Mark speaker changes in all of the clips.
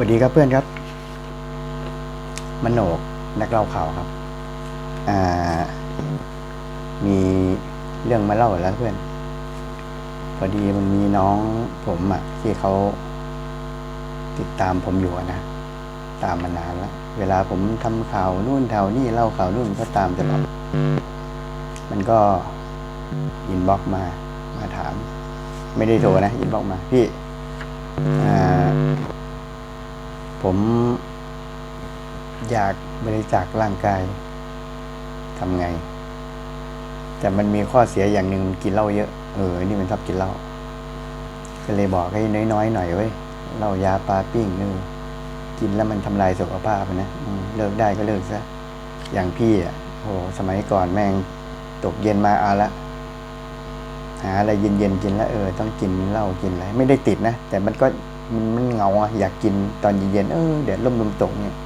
Speaker 1: วัสดีครับเพื่อนครับ มโนกนักเล่าข่าวครับ มีเรื่องมาเล่าแล้วเพื่อน พอดีมันมีน้องผมอะที่เขาติดตามผมอยู่นะ ตามมานานแล้ว เวลาผมทำข่าวนู่นแถวนี่เล่าข่าวนู่นก็ตามตลอด มันก็อินบ็อกมา มาถาม ไม่ได้โทรนะ อินบ็อกมา พี่ อ่า ผมอยากบริจาคร่างกายทำไง แต่มันมีข้อเสียอย่างหนึ่งกินเหล้าเยอะ เออ นี่มันชอบกินเหล้าก็เลยบอกให้น้อยๆหน่อยเว้ยเหล้ายาปลาปิ้งเออกินแล้วมันทำลายสุขภาพนะเลิกได้ก็เลิกซะอย่างพี่อะโอ้สมัยก่อนแม่งตกเย็นมาเอาละหาอะไรเย็นๆกินแล้วเออ ต้องกินเหล้ากินอะไรไม่ได้ติดนะแต่มันก็ มันมันเหงาอะอยากกินตอนเย็นๆเออเดี๋ยวลมลมตกเนี่ย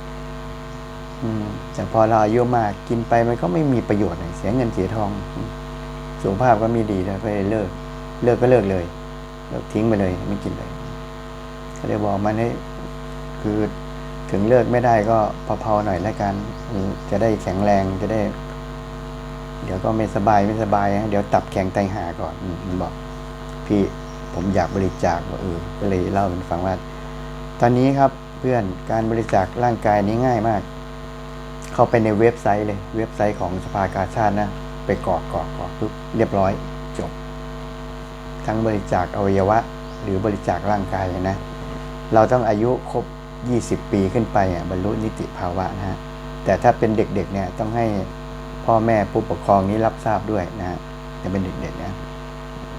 Speaker 1: อืมแต่พอเราอายุมากกินไปมันก็ไม่มีประโยชน์เสียเงินเสียทอง สุขภาพก็ไม่ดีแล้วก็เลยเลิก เลิกก็เลิกเลยเลิกทิ้งไปเลยไม่กินเลยก็เลยบอกมันให้คือถึงเลิกไม่ได้ก็พอๆหน่อยแล้วกันจะได้แข็งแรงจะได้ เดี๋ยวก็ไม่สบายไม่สบาย เดี๋ยวตับแข็งไตหาก่อนมันบอก พี่ ผมอยากบริจาคว่าเออก็เลยเล่าให้มันฟังว่า ตอนนี้ครับเพื่อนการบริจาคร่างกายนี้ง่ายมาก เข้าไปในเว็บไซต์เลย เว็บไซต์ของสภากาชาตินะ ไปกรอกกรอกกรอกปุ๊บเรียบร้อยจบ ทั้งบริจาคอวัยวะ หรือบริจาคร่างกายนะ เราต้องอายุครบ 20 ปีขึ้นไปอะบรรลุนิติภาวะนะฮะแต่ถ้าเป็นเด็กๆเนี่ยต้องให้พ่อแม่ผู้ปกครองนี้รับทราบด้วยนะฮะจะเป็นเด็กๆนะ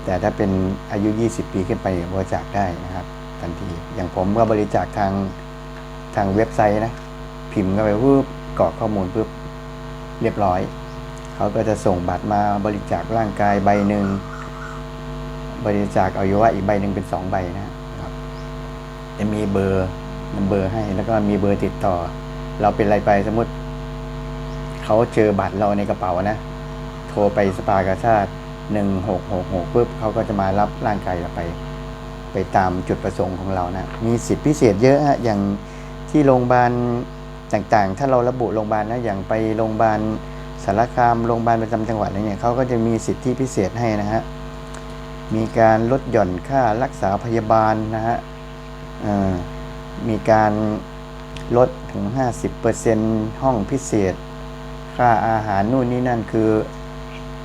Speaker 1: แต่ถ้าเป็นอายุ 20 ปีขึ้นไปบริจาคได้นะครับ ทันที อย่างผมก็บริจาคทางทางเว็บไซต์นะ พิมพ์เข้าไปปุ๊บกรอกข้อมูลปุ๊บเรียบร้อย เขาก็จะส่งบัตรมาบริจาคร่างกายใบหนึ่งบริจาคอวัยวะอีกใบหนึ่งเป็นสองใบนะครับจะมีเบอร์นำเบอร์ให้แล้วก็มีเบอร์ติดต่อ เราเป็นอะไรไปสมมติเขาเจอบัตรเราในกระเป๋านะ โทรไปสปากาชาติ หนึ่งหกหกหกปุ๊บเขาก็จะมารับร่างกายเราไป ไปตามจุดประสงค์ของเรานะมีสิทธิพิเศษเยอะฮะอย่างที่โรงพยาบาลต่างๆ ถ้าเราระบุโรงพยาบาลนะอย่างไปโรงพยาบาลสารคามโรงพยาบาลประจำจังหวัดอะไรเนี่ยเขาก็จะมีสิทธิพิเศษให้นะฮะมีการลดหย่อนค่ารักษาพยาบาลนะฮะมีการลดถึง 50%ห้องพิเศษ ค่าอาหารนู่นนี่นั่นคือ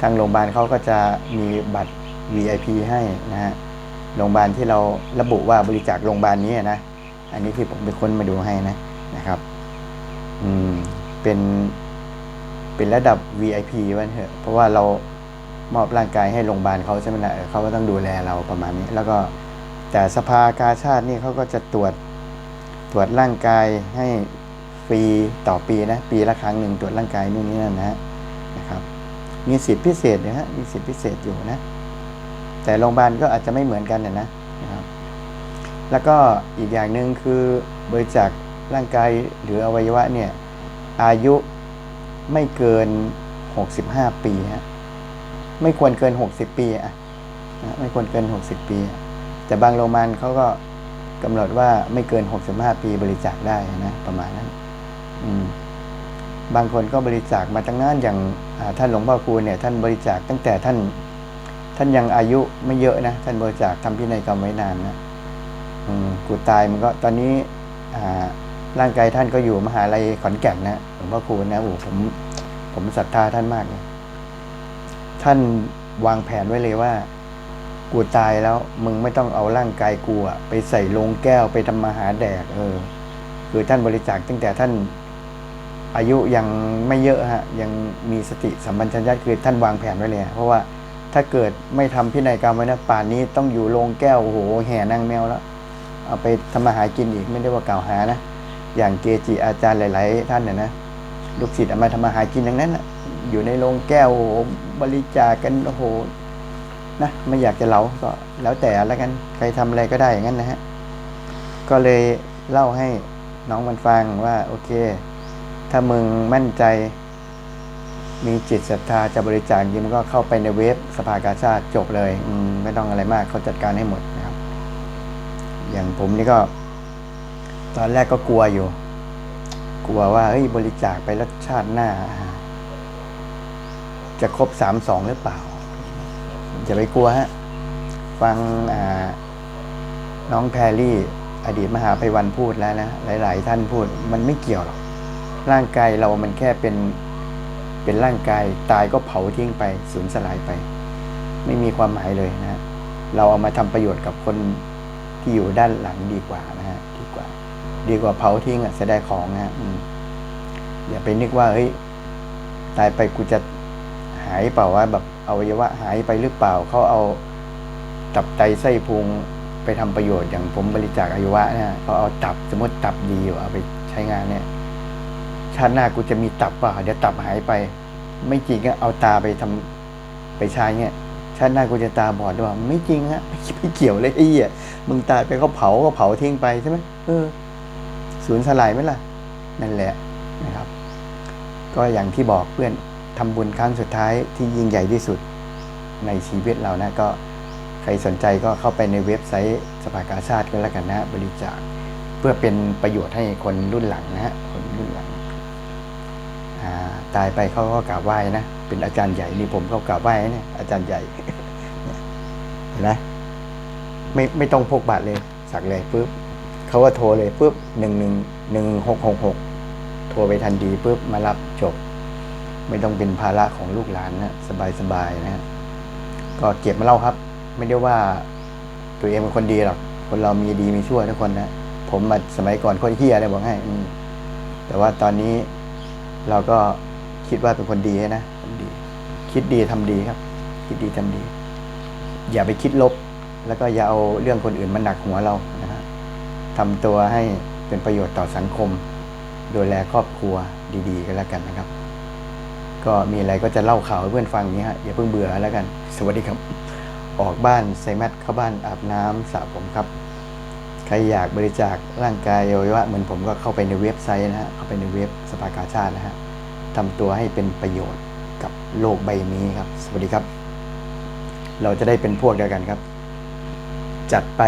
Speaker 1: ทางโรงพยาบาลเขาก็จะมีบัตร VIP ให้นะฮะโรงพยาบาลที่เราระบุว่าบริจาคโรงพยาบาลนี้นะ อันนี้ที่ผมไปค้นมาดูให้นะนะครับอืมเป็นเป็นระดับ VIP วันเถอะ เพราะว่าเรามอบร่างกายให้โรงพยาบาลเขาใช่ไหมล่ะเขาก็ต้องดูแลเราประมาณนี้ แล้วก็แต่สภากาชาตินี่เขาก็จะตรวจตรวจร่างกายให้ฟรีต่อปีนะ ปีละครั้งหนึ่งตรวจร่างกายนู่นนี่นั่นนะนะครับ มีสิทธิพิเศษนะฮะมีสิทธิพิเศษอยู่นะ แต่โรงพยาบาลก็อาจจะไม่เหมือนกันนะนะนะครับ แล้วก็อีกอย่างหนึ่งคือบริจาคร่างกายหรืออวัยวะเนี่ย อายุไม่เกิน 65 ปีฮะไม่ควรเกิน 60 ปีอะนะไม่ควรเกิน 60 ปี แต่บางโรงพยาบาลเขาก็กำหนดว่าไม่เกิน 65 ปีบริจาคได้นะ ประมาณนั้น อืม บางคนก็บริจาคมาตั้งนานอย่างท่านหลวงพ่อคูณเนี่ยท่านบริจาคตั้งแต่ท่านท่านยังอายุไม่เยอะนะท่านบริจาคทำพินัยกรรมไว้นานนะกูตายมันก็ตอนนี้ร่างกายท่านก็อยู่มหาลัยขอนแก่นนะหลวงพ่อคูณนะโอ้ผมผมศรัทธาท่านมากเลยท่านวางแผนไว้เลยว่า กูตายแล้วมึงไม่ต้องเอาร่างกายกูอะไปใส่ลงแก้วไปทำมาหาแดก เออ คือท่านบริจาคตั้งแต่ท่าน อายุยังไม่เยอะฮะยังมีสติสัมปชัญญะคือท่านวางแผนไว้เลยเพราะว่าถ้าเกิดไม่ทำพินัยกรรมไว้นะป่านนี้ต้องอยู่โรงแก้วโอ้โหแห่นางแมวแล้ว เอาไปทำมาหากินอีกไม่ได้ว่ากล่าวหานะอย่างเกจิอาจารย์หลาย ๆ ท่านเนี่ยนะลูกศิษย์เอามาทำมาหากินอย่างนั้นนะอยู่ในโรงแก้วโอ้โหบริจาคกันโอ้โหนะไม่อยากจะเล่าก็แล้วแต่แล้วกันใครทำอะไรก็ได้อย่างนั้นนะฮะก็เลยเล่าให้น้องมันฟังว่าโอเค ถ้ามึงมั่นใจ มีจิตศรัทธาจะบริจาคจริงมันก็เข้าไปในเว็บสภากาชาติจบเลยมไม่ต้องอะไรมากเขาจัดการให้หมดนะครับ อย่างผมนี่ก็ ตอนแรกก็กลัวอยู่ กลัวว่าเฮ้ยบริจาคไปแล้วชาติหน้า จะครบสามสองหรือเปล่าอย่าไปกลัวฮะฟังน้องแพรรี่ อดีตมหาภัยวันพูดแล้วนะหลาย ๆ ท่านพูด มันไม่เกี่ยวหรอก ร่างกายเรามันแค่เป็นเป็นร่างกายตายก็เผาทิ้งไปสูญสลายไป ไม่มีความหมายเลยนะ เราเอามาทำประโยชน์กับคนที่อยู่ด้านหลังดีกว่านะฮะดีกว่า ดีกว่าเผาทิ้งอะเสียดายของนะฮะอย่าไปนึกว่าเฮ้ยตายไปกูจะหายเปล่าว่าแบบอวัยวะหายไปหรือเปล่าเขาเอาตับไตไส้พุงไปทำประโยชน์อย่างผมบริจาคอวัยวะเนี่ยเขาเอาตับสมมติตับดีอยู่เอาไปใช้งานเนี่ย ชาติหน้ากูจะมีตับป่าเดี๋ยวตับหายไป ไม่จริงก็เอาตาไปทำไปใช้เนี่ยชาติหน้ากูจะตาบอดหรือเปล่าไม่จริงฮะไม่เกี่ยวเลยไอ้เหี้ยมึงตายไปเขาเผาก็เผาทิ้งไปใช่ไหมเออสูญสลายไหมล่ะ นั่นแหละนะครับ ก็อย่างที่บอกเพื่อนทำบุญครั้งสุดท้ายที่ยิ่งใหญ่ที่สุดในชีวิตเรานะก็ใครสนใจก็เข้าไปในเว็บไซต์สภากาชาติก็แล้วกันนะบริจาคเพื่อเป็นประโยชน์ให้คนรุ่นหลังนะฮะคนรุ่นหลัง ตายไปเขาก็กราบไหว้นะเป็นอาจารย์ใหญ่นี่ผมก็กราบไหว้นะเนี่ยอาจารย์ใหญ่เห็นไหมไม่ไม่ต้องพกบัตรเลย สักเลยปุ๊บเขาก็โทรเลยปุ๊บหนึ่งหนึ่งหนึ่งหกหกหกโทรไปทันทีปุ๊บมารับจบ ไม่ต้องเป็นภาระของลูกหลานนะสบายสบายนะฮะก็เก็บมาเล่าครับ ไม่ได้ว่าตัวเองเป็นคนดีหรอกคนเรามีดีมีชั่วทุกคนนะผมมาสมัยก่อนคนเฮียเลยบอกให้แต่ว่าตอนนี้เราก็ คิดว่าเป็นคนดีนะคนดี คิดดีทำดีครับ คิดดีทำดี อย่าไปคิดลบ แล้วก็อย่าเอาเรื่องคนอื่นมาหนักหัวเรานะฮะทำตัวให้เป็นประโยชน์ต่อสังคม ดูแลครอบครัวดีๆกันแล้วกันนะครับ ก็มีอะไรก็จะเล่าข่าวให้เพื่อนฟังนี้ฮะอย่าเพิ่งเบื่อแล้วกัน สวัสดีครับ ออกบ้านใส่แมสเข้าบ้านอาบน้ำสระผมครับใครอยากบริจาคร่างกายอวัยวะเหมือนผมก็เข้าไปในเว็บไซต์นะฮะเข้าไปในเว็บสภากาชาตินะฮะ ทำตัวให้เป็นประโยชน์กับโลกใบนี้ครับ สวัสดีครับ เราจะได้เป็นพวกเดียวกันครับ จัดไป